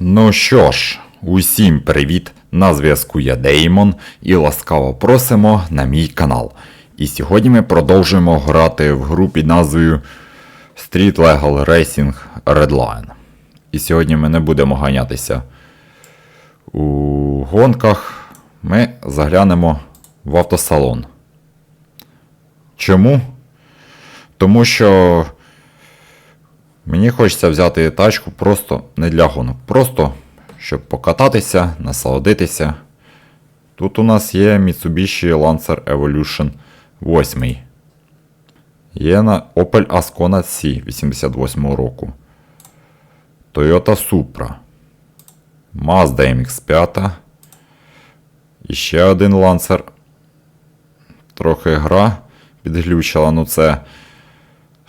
Ну що ж, усім привіт! На зв'язку я Деймон і ласкаво просимо на мій канал. І сьогодні ми продовжуємо грати в гру під назвою Street Legal Racing Redline. І сьогодні ми не будемо ганятися у гонках. Ми заглянемо в автосалон. Чому? Тому що Мені хочеться взяти тачку просто не для гонок. Просто щоб покататися, насолодитися. Тут у нас є Mitsubishi Lancer Evolution 8. Є на Opel Ascona C 88 року. Toyota Supra. Mazda MX5. І ще один Lancer. Трохи гра підглючила, ну це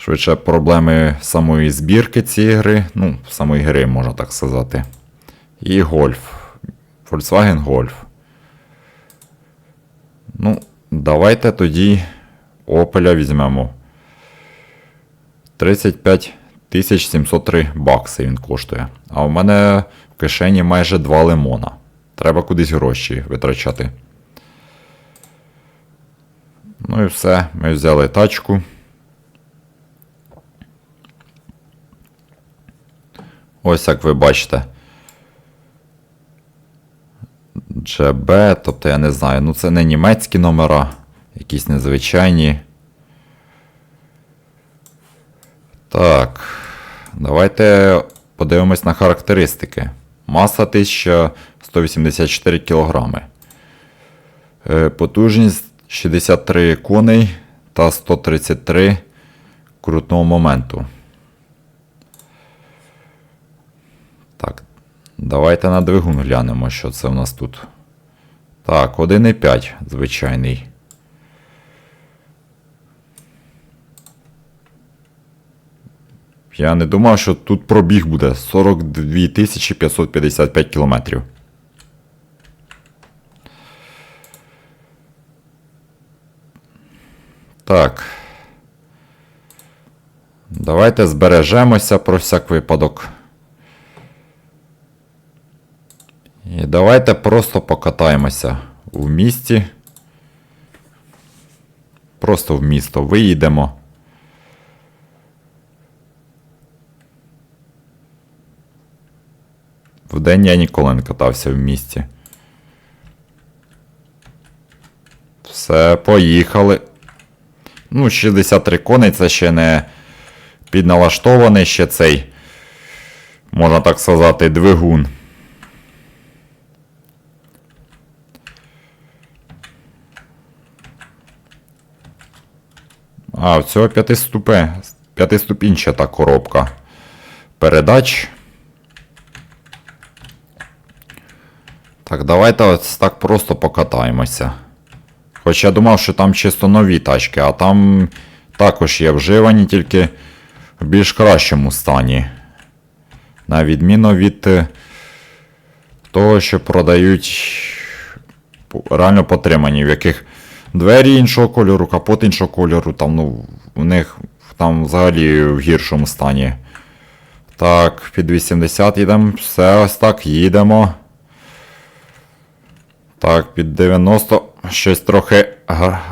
швидше проблеми самої збірки цієї гри, ну, самої гри, можна так сказати. І гольф. Volkswagen Golf. Ну, давайте тоді Opel візьмемо. 35 703 бакси він коштує. А в мене в кишені майже 2 лимона. Треба кудись гроші витрачати. Ну і все, ми взяли тачку. Ось як ви бачите. GB, тобто я не знаю, ну це не німецькі номера, якісь незвичайні. Так. Давайте подивимось на характеристики. Маса 1184 кг. Е, Потужність 63 коней та 133 крутного моменту. Так, давайте на двигун глянемо, що це в нас тут. Так, 1,5 звичайний. Я не думав, що тут пробіг буде 42 555 кілометрів. Так. Давайте збережемося про всяк випадок. І давайте просто покатаємося в місті. Просто в місто виїдемо. Вдень я ніколи не катався в місті. Все, поїхали. Ну, 63 коней це ще не підналаштований ще цей, можна так сказати, двигун. А, в цього п'ятиступе, п'ятиступінчата коробка передач. Так, давайте ось так просто покатаємося. Хоч я думав, що там чисто нові тачки, а там також є вживані, тільки в більш кращому стані. На відміну від е, того, що продають реально потримані, в яких двері іншого кольору, капот іншого кольору, там, ну, у них там взагалі в гіршому стані. Так, під 80 їдемо, все ось так, їдемо. Так, під 90 щось трохи.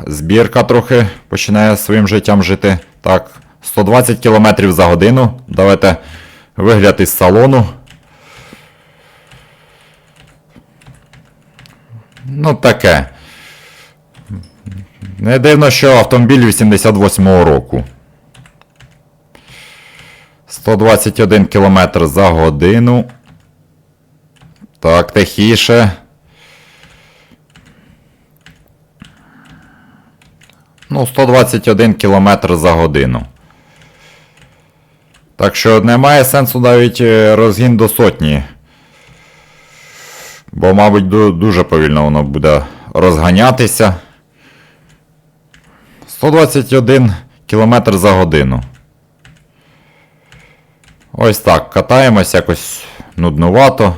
Збірка трохи починає своїм життям жити. Так, 120 км за годину. Давайте вигляд із салону. Ну, таке. Не дивно, що автомобіль 88-го року. 121 км за годину. Так, тихіше. Ну, 121 км за годину. Так що немає сенсу навіть е, розгін до сотні. Бо, мабуть, дуже повільно воно буде розганятися. 121 км за годину. Ось так. Катаємось якось нуднувато.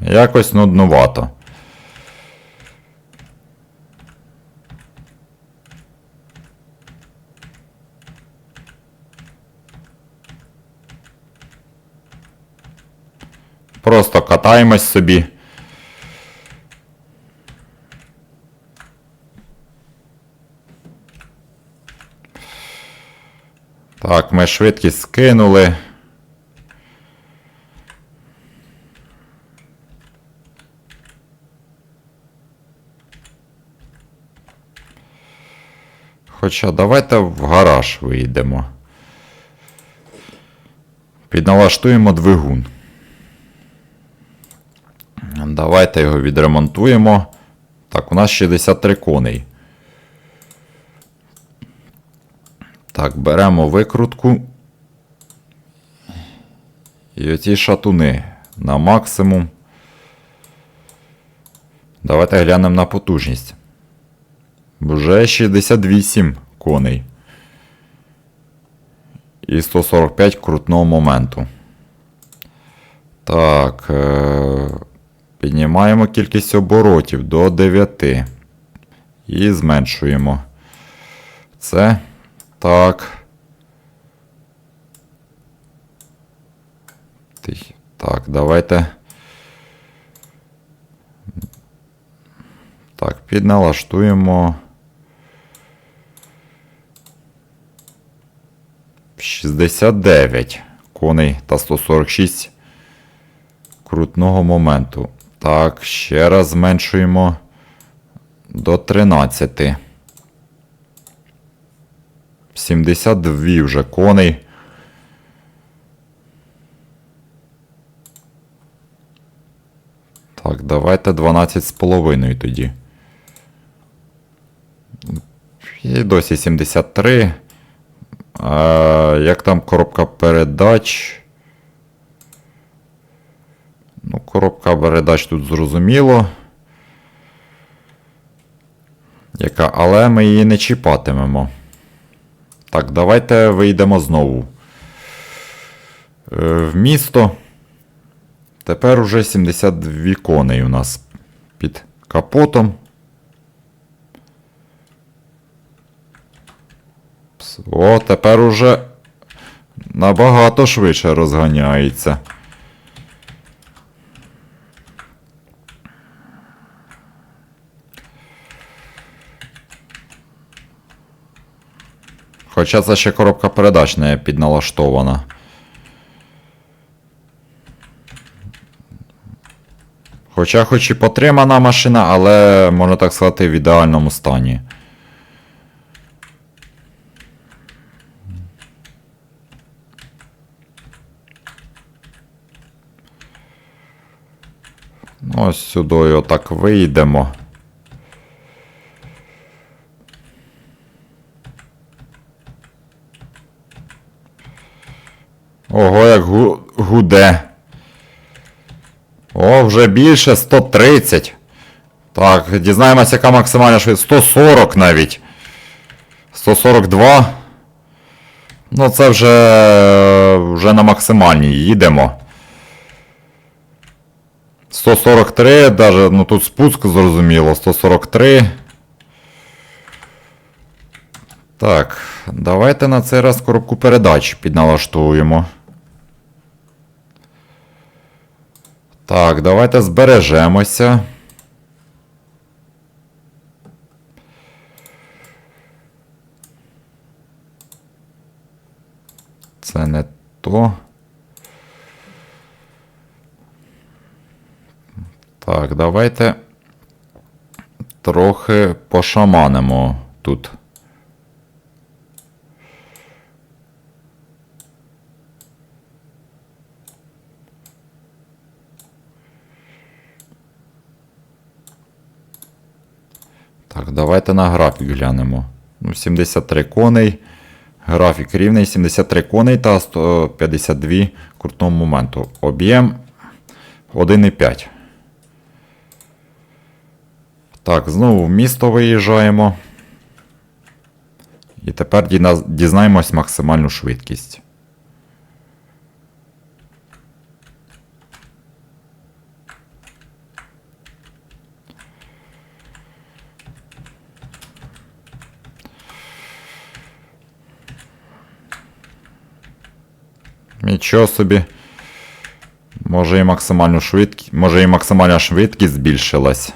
Якось нуднувато. Просто катаємось собі. Швидкість скинули. Хоча давайте в гараж вийдемо. Підналаштуємо двигун. Давайте його відремонтуємо. Так, у нас 63 коней. Так, беремо викрутку. І оці шатуни на максимум. Давайте глянемо на потужність. Вже 68 коней. І 145 крутного моменту. Так. Е- піднімаємо кількість оборотів до 9. І зменшуємо. Це. Так. Так, давайте. Так, підналаштуємо. 69 коней та 146 крутного моменту. Так, ще раз зменшуємо до 13. 72 вже коней. Так, давайте 12,5 тоді. І досі 73. А, як там коробка передач? Ну, коробка передач тут зрозуміло. Яка, але ми її не чіпатимемо. Так, давайте вийдемо знову. Е, в місто. Тепер уже 72 коней у нас під капотом. О, тепер уже набагато швидше розганяється. Хоча це ще коробка передач не підналаштована. Хоча хоч і потримана машина, але, можна так сказати, в ідеальному стані. Ну, Ось сюди отак вийдемо. Ого, як гу- гуде. О, вже більше 130. Так, дізнаємося, яка максимальна швидкість. 140 навіть. 142. Ну, це вже, вже на максимальній їдемо. 143, даже, ну тут спуск зрозуміло, 143. Так, давайте на цей раз коробку передач підналаштуємо. Так, давайте збережемося. Це не то. Так, давайте трохи пошаманимо тут. Так, давайте на графік глянемо. Ну, 73 коней. Графік рівний 73 коней та 152 крутного моменту. Об'єм 1,5. Так, знову в місто виїжджаємо. І тепер дізнаємось максимальну швидкість. Нічого собі. Може і максимальну швидкість. Може і максимальна швидкість збільшилась.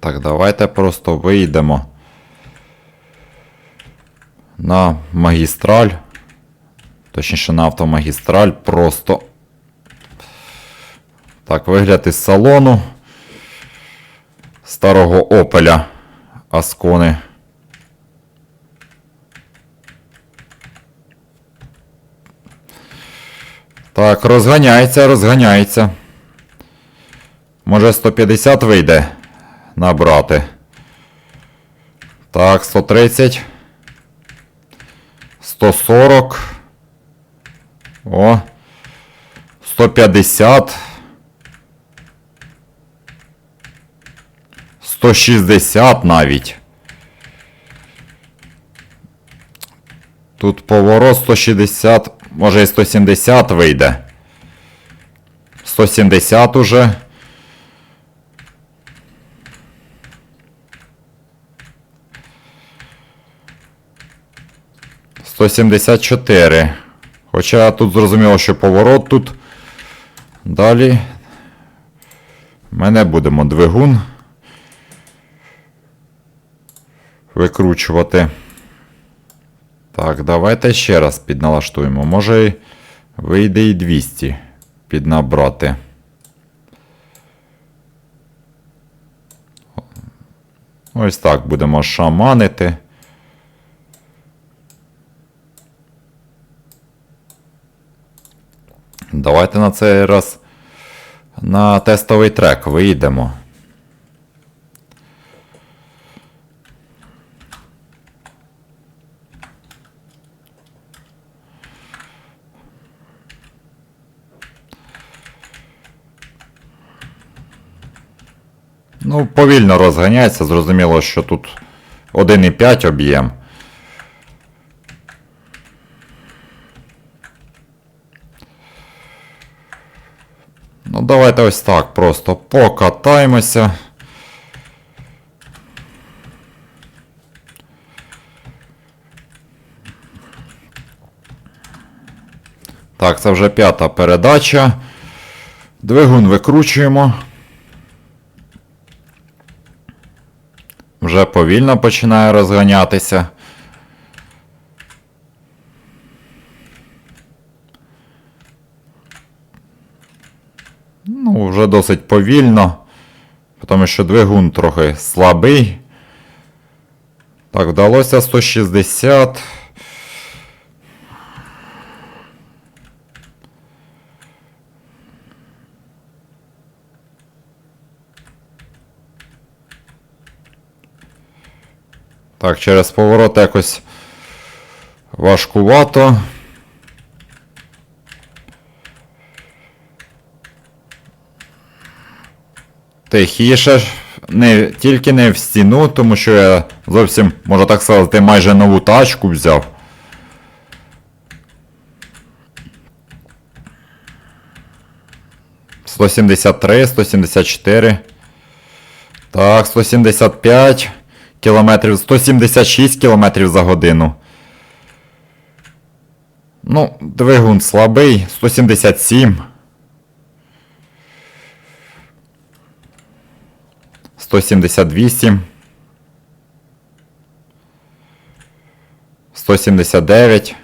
Так, давайте просто вийдемо на магістраль. Точніше, на автомагістраль просто. Так, вигляд із салону старого Опеля Аскони. Так, розганяється, розганяється. Може 150 вийде набрати. Так, 130. 140. О. 150. 160 навіть. Тут поворот 160, може і 170 вийде. 170 уже. Сто сімдесят чотири. Хоча тут зрозуміло, що поворот тут. Далі. Ми не будемо двигун. Викручувати. Так, давайте ще раз підналаштуємо. Може вийде і 200 піднабрати. Ось так будемо шаманити. Давайте на цей раз на тестовий трек вийдемо. Ну, повільно розганяється, зрозуміло, що тут 1,5 об'єм. Ну, давайте ось так просто покатаємося. Так, це вже п'ята передача. Двигун викручуємо. Вже повільно починає розганятися. Ну, вже досить повільно. Тому що двигун трохи слабий. Так, вдалося 160. Так, через поворот якось важкувато. Тихіше, не, тільки не в стіну, тому що я зовсім, можна так сказати, майже нову тачку взяв. Сто сімдесят три, сто сімдесят чотири. Так, 175 кілометрів, 176 кілометрів за годину. Ну, двигун слабий, 177. 178. 179.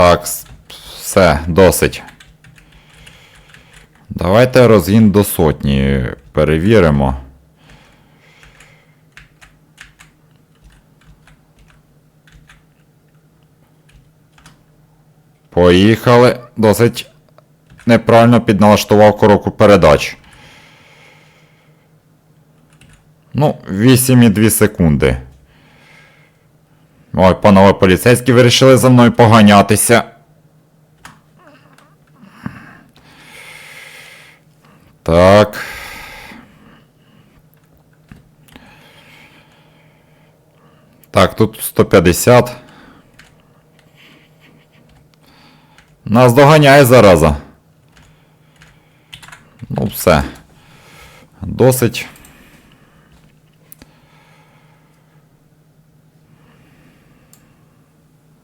Так, все, досить. Давайте розгін до сотні перевіримо. Поїхали. Досить неправильно підналаштував коробку передач. Ну, 8,2 секунди. Ой, панове поліцейські вирішили за мною поганятися. Так. Так. Тут 150. Нас доганяє зараза. Ну, все. Досить.